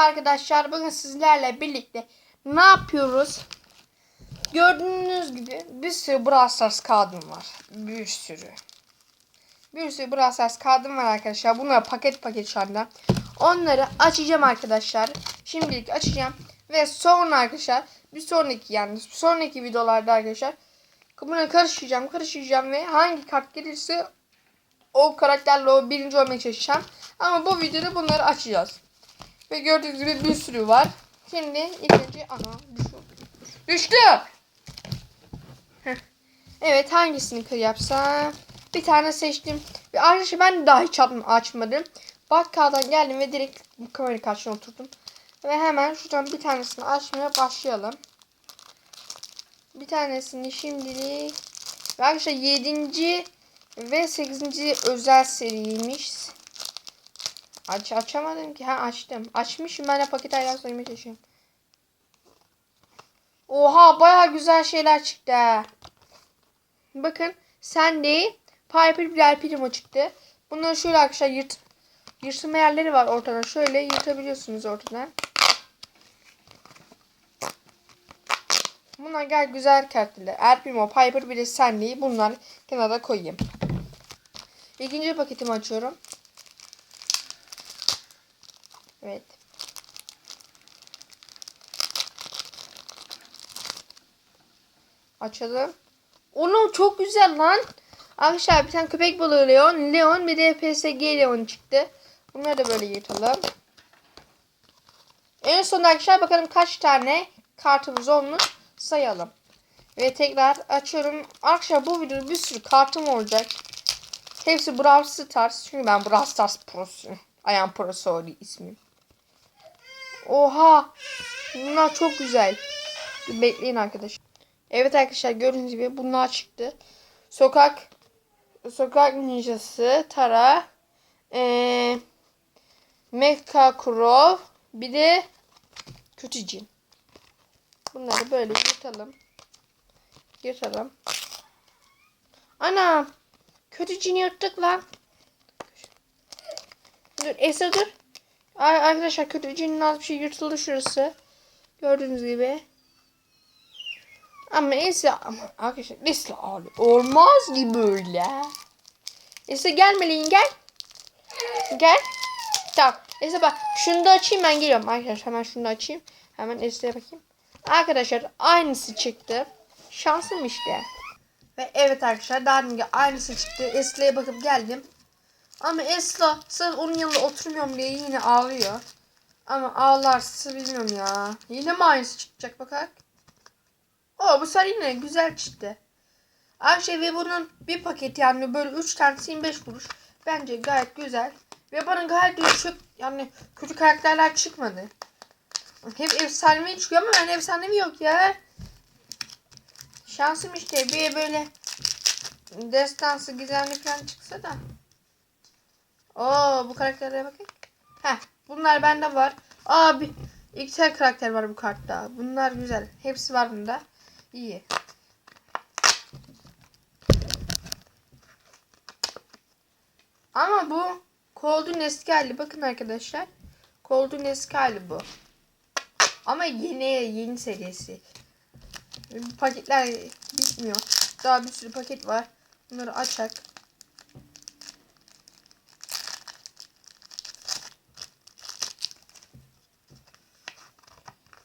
arkadaşlar. Bugün sizlerle birlikte ne yapıyoruz? Gördüğünüz gibi bir sürü Brawl Stars kağıdım var. Bir sürü. Bir sürü Brawl Stars kağıdım var arkadaşlar. Bunlar paket paket şu anda. Onları açacağım arkadaşlar. Şimdilik açacağım. Ve sonra arkadaşlar bir sonraki yani bir sonraki videolarda arkadaşlar buna karışacağım karışacağım ve hangi kart gelirse o karakterle o birinci olmaya çalışacağım. Ama bu videoda bunları açacağız. Ve gördüğünüz gibi bir sürü var. Şimdi ilk önce ana düştü. Düştü. Evet hangisini kır yapsam? Bir tane seçtim. Ve arkadaşlar ben daha hiç aç- açmadım. Bakkaldan geldim ve direkt bu kamera karşısına oturdum. Ve hemen şuradan bir tanesini açmaya başlayalım. Bir tanesini şimdilik ve arkadaşlar 7. ve 8. özel seriymiş. Aç açamadım ki. Ha açtım. Açmışım ben de paket ayran soymaya çalışıyorum. Oha baya güzel şeyler çıktı. Bakın Sandy, Piper birer primo çıktı. Bunları şöyle arkadaşlar yırt yırtma yerleri var ortadan. Şöyle yırtabiliyorsunuz ortadan. Bunlar gel güzel kartlar. El Primo, Piper bir de Sandy'yi bunlar kenara koyayım. İkinci paketimi açıyorum. Evet. Açalım. Oğlum çok güzel lan. Arkadaşlar bir tane köpek balığı Leon, Leon bir de PSG Leon çıktı. Bunları da böyle yırtalım. En son arkadaşlar bakalım kaç tane kartımız olmuş sayalım. Ve tekrar açıyorum. Arkadaşlar bu videoda bir sürü kartım olacak. Hepsi Brawl Stars. Çünkü ben Brawl Stars prosuyum. Ayağım prosu ismim. Oha. Bunlar çok güzel. Bekleyin arkadaşlar. Evet arkadaşlar gördüğünüz gibi bunlar çıktı. Sokak Sokak ninjası Tara ee, Mecha Crow bir de Kötü Cin. Bunları böyle yırtalım. Yırtalım. Ana Kötü Cin'i yırttık lan. Dur Esra dur. Arkadaşlar kötü cinin az bir şey yırtıldı şurası. Gördüğünüz gibi. Ama Esra ama arkadaşlar Esra abi olmaz ki böyle. Esra gelmeliyin gel. Gel. Tamam. Esra bak şunu da açayım ben geliyorum. Arkadaşlar hemen şunu da açayım. Hemen Esra'ya bakayım. Arkadaşlar aynısı çıktı. Şansım işte. Ve evet arkadaşlar daha önce aynısı çıktı. Esra'ya bakıp geldim. Ama Esra sırf onun yanında oturmuyorum diye yine ağlıyor. Ama ağlarsa bilmiyorum ya. Yine mi çıkacak bakak. O bu sefer yine güzel çıktı. Arkadaşlar ve bunun bir paketi yani böyle 3 tanesi 25 kuruş. Bence gayet güzel. Ve bana gayet düşük yani kötü karakterler çıkmadı. Hep efsanevi çıkıyor ama ben efsanevi yok ya. Şansım işte bir böyle destansı gizemli falan çıksa da. Oo bu karakterlere bakın. Heh bunlar bende var. Abi iki tane karakter var bu kartta. Bunlar güzel. Hepsi var bunda. İyi. Ama bu Cold'un eski hali. Bakın arkadaşlar. Cold'un eski hali bu. Ama yeni yeni serisi. Paketler bitmiyor. Daha bir sürü paket var. Bunları açak.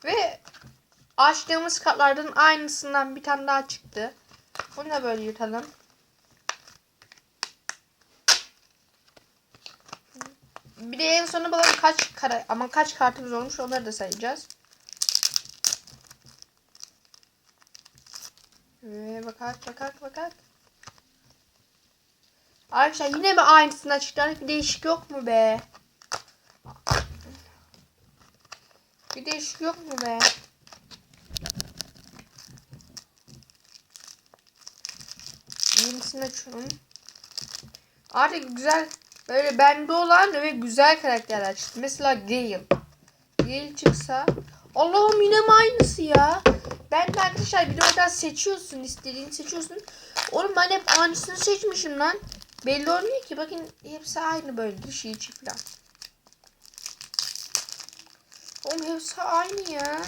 Ve açtığımız kartlardan aynısından bir tane daha çıktı. Bunu da böyle yırtalım. Bir de en sona bakalım kaç kara ama kaç kartımız olmuş onları da sayacağız. Ve bakak bakak bakak. Arkadaşlar yine mi aynısından çıktı? Bir değişik yok mu be? Bir değişik yok mu be? Yenisini açıyorum. Artık güzel böyle bende olan ve güzel karakterler çıktı. Mesela Gale. Gale çıksa. Allah'ım yine mi aynısı ya? Ben de arkadaşlar bir de oradan seçiyorsun. istediğini seçiyorsun. Oğlum ben hep aynısını seçmişim lan. Belli olmuyor ki. Bakın hepsi aynı böyle dışı içi falan. Oğlum hepsi aynı ya.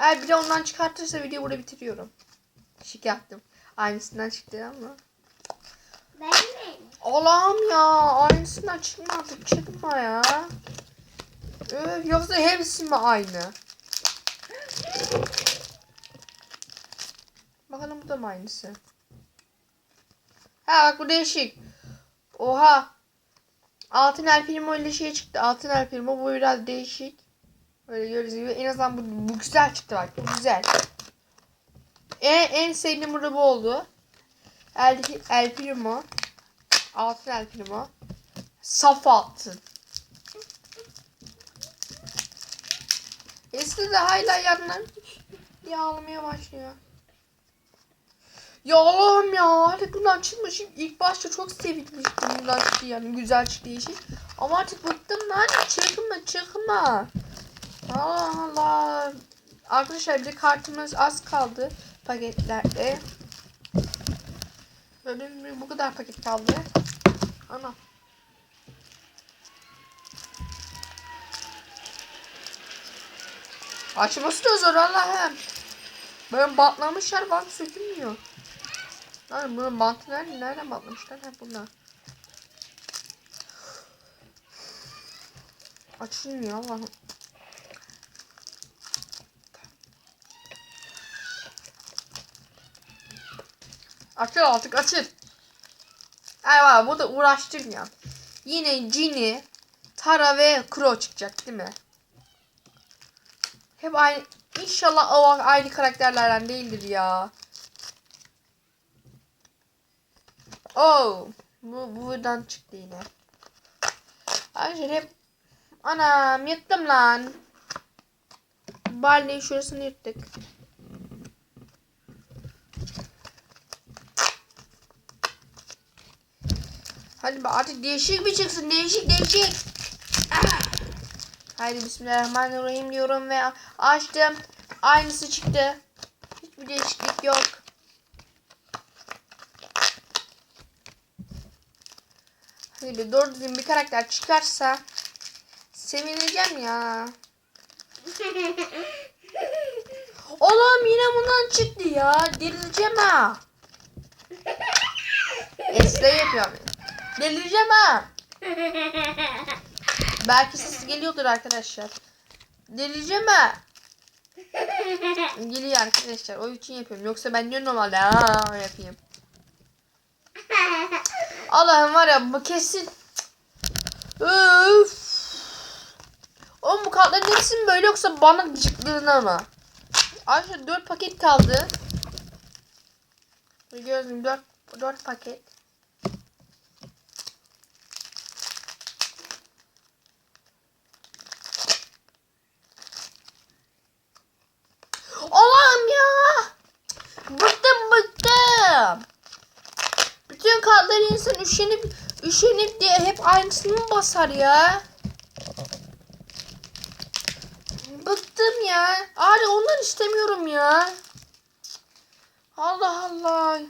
Eğer biri ondan çıkartırsa videoyu burada bitiriyorum. Şık yaptım. Aynısından çıktı ama. Ben mi? Allah'ım ya aynısından çıkma artık çıkma ya. Öf, yoksa hepsi mi aynı? Bakalım bu da mı aynısı? Ha bak bu değişik. Oha. Altın el primo ile şey çıktı. Altın el primo bu biraz değişik. Böyle gördüğünüz gibi en azından bu, bu güzel çıktı bak. Bu güzel. En, en sevdiğim burada bu oldu. El, el primo. Altın el primo. Saf altın. Eski de hala yanlar yağlamaya başlıyor. Ya Allah'ım ya bundan çıkmış. İlk başta çok sevinmiştim bundan çıktı yani güzel çıktı yeşil. Ama artık bıktım lan çıkma çıkma. Allah Allah. Arkadaşlar bir de kartımız az kaldı paketlerde. Böyle bu kadar paket kaldı. Ana. Açması da zor Allah'ım. Böyle bantlamışlar bant sökülmüyor. Lan bunun bantı nerede? Nereden bantlamışlar? Ha bunlar. Açılmıyor Allah'ım. Açıl artık açıl. Ay var bu da uğraştırmıyor. Yine Ginny, Tara ve Crow çıkacak değil mi? Hep aynı. İnşallah o aynı karakterlerden değildir ya. Oh. Bu bu buradan çıktı yine. Arkadaşlar hep Anam yırttım lan. Barley şurasını yırttık. Hadi be artık değişik bir çıksın. Değişik değişik. Ah. Haydi bismillahirrahmanirrahim diyorum ve açtım. Aynısı çıktı. Hiçbir değişiklik yok. Hadi bir doğru düzgün bir karakter çıkarsa sevineceğim ya. Oğlum yine bundan çıktı ya. Delireceğim ha. Esra yapıyorum. Delireceğim ha. Belki ses geliyordur arkadaşlar. Delireceğim ha. Geliyor arkadaşlar. O için yapıyorum. Yoksa ben niye normalde aa yapayım. Allah'ım var ya bu kesin. Öf. Oğlum bu kartların hepsi mi böyle yoksa bana gıcıklığına mı? Arkadaşlar 4 paket kaldı. Biliyorsunuz 4, 4 paket. Allah'ım ya. Bıktım bıktım. Bütün kartları insan üşenip üşenip diye hep aynısını mı basar ya? Bıktım ya. Abi onları istemiyorum ya. Allah Allah.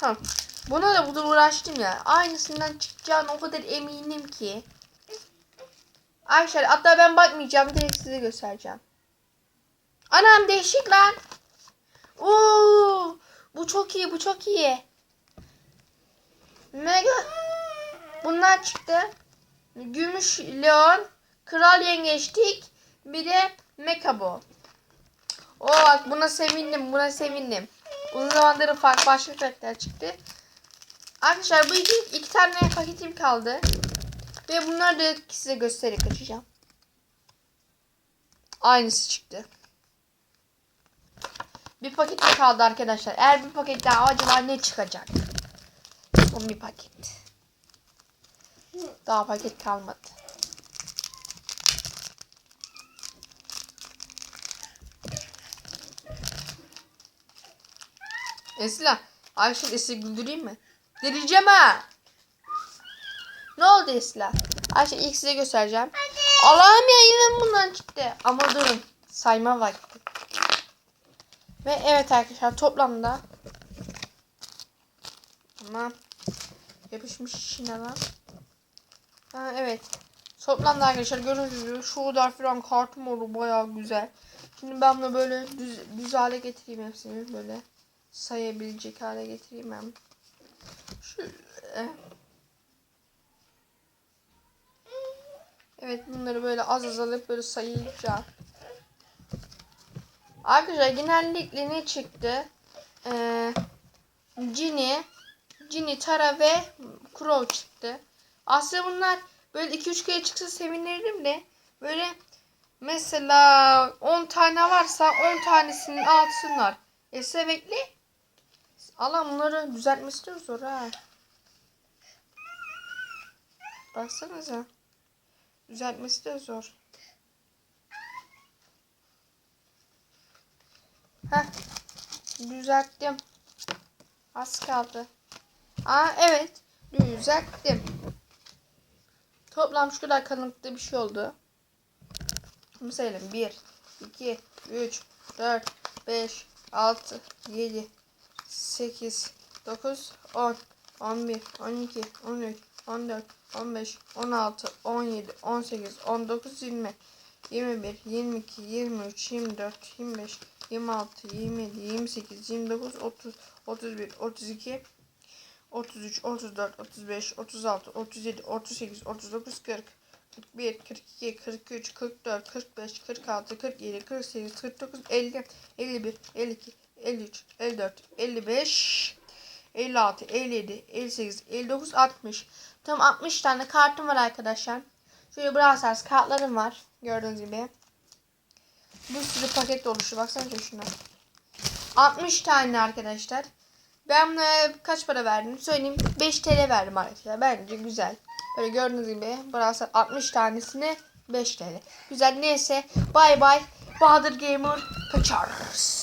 Ha. Buna da burada uğraştım ya. Aynısından çıkacağına o kadar eminim ki. Arkadaşlar hatta ben bakmayacağım. Direkt size göstereceğim. Anam değişik lan. Oo, bu çok iyi, bu çok iyi. Mega. Bunlar çıktı. Gümüş Leon, Kral Yengeçtik, bir de Mekabo. O bak buna sevindim, buna sevindim. Uzun zamandır farklı başka karakter çıktı. Arkadaşlar bu iki, iki tane paketim kaldı. Ve bunları da size göstererek açacağım. Aynısı çıktı. Bir paket kaldı arkadaşlar. Eğer bir paket daha acaba ne çıkacak? Son bir paket. Daha paket kalmadı. Esra. Ayşe Esra güldüreyim mi? Delireceğim ha. Ne oldu Esra? Ayşe ilk size göstereceğim. Allah'ım ya yine bundan çıktı. Ama durun. Sayma vakti. Ve evet arkadaşlar toplamda Tamam. Yapışmış içine lan. Ha evet. Toplamda arkadaşlar gördüğünüz gibi şu kadar falan kartım oldu baya güzel. Şimdi ben bunu böyle düz, düz hale getireyim hepsini böyle sayabilecek hale getireyim ben. Şöyle. Evet bunları böyle az az alıp böyle sayacağım. Arkadaşlar genellikle ne çıktı? Ee, Ginny, Ginny, Tara ve Crow çıktı. Aslında bunlar böyle 2-3 kere çıksa sevinirdim de böyle mesela 10 tane varsa 10 tanesinin alsınlar. E sebekli Allah bunları düzeltmesi de zor ha. Baksanıza. Düzeltmesi de zor. Heh. Düzelttim. Az kaldı. Aa evet. Düzelttim. Toplam şu kadar kalınlıkta bir şey oldu. Şimdi sayalım. 1, 2, 3, 4, 5, 6, 7, 8, 9, 10, 11, 12, 13, 14, 15, 16, 17, 18, 19, 20, 21, 22, 23, 24, 25, 26, 27, 28, 29, 30, 31, 32, 33, 34, 35, 36, 37, 38, 39, 40, 41, 42, 43, 44, 45, 46, 47, 48, 49, 50, 51, 52, 53, 54, 55, 56, 57, 58, 59, 60. Tam 60 tane kartım var arkadaşlar. Şöyle Brawl Stars kartlarım var. Gördüğünüz gibi. Bir sürü paket oluştu. Baksana şuna. 60 tane arkadaşlar. Ben buna kaç para verdim söyleyeyim. 5 TL verdim arkadaşlar. Bence güzel. Böyle gördüğünüz gibi Stars 60 tanesine 5 TL. Güzel neyse. Bay bay. Bahadır Gamer kaçarız.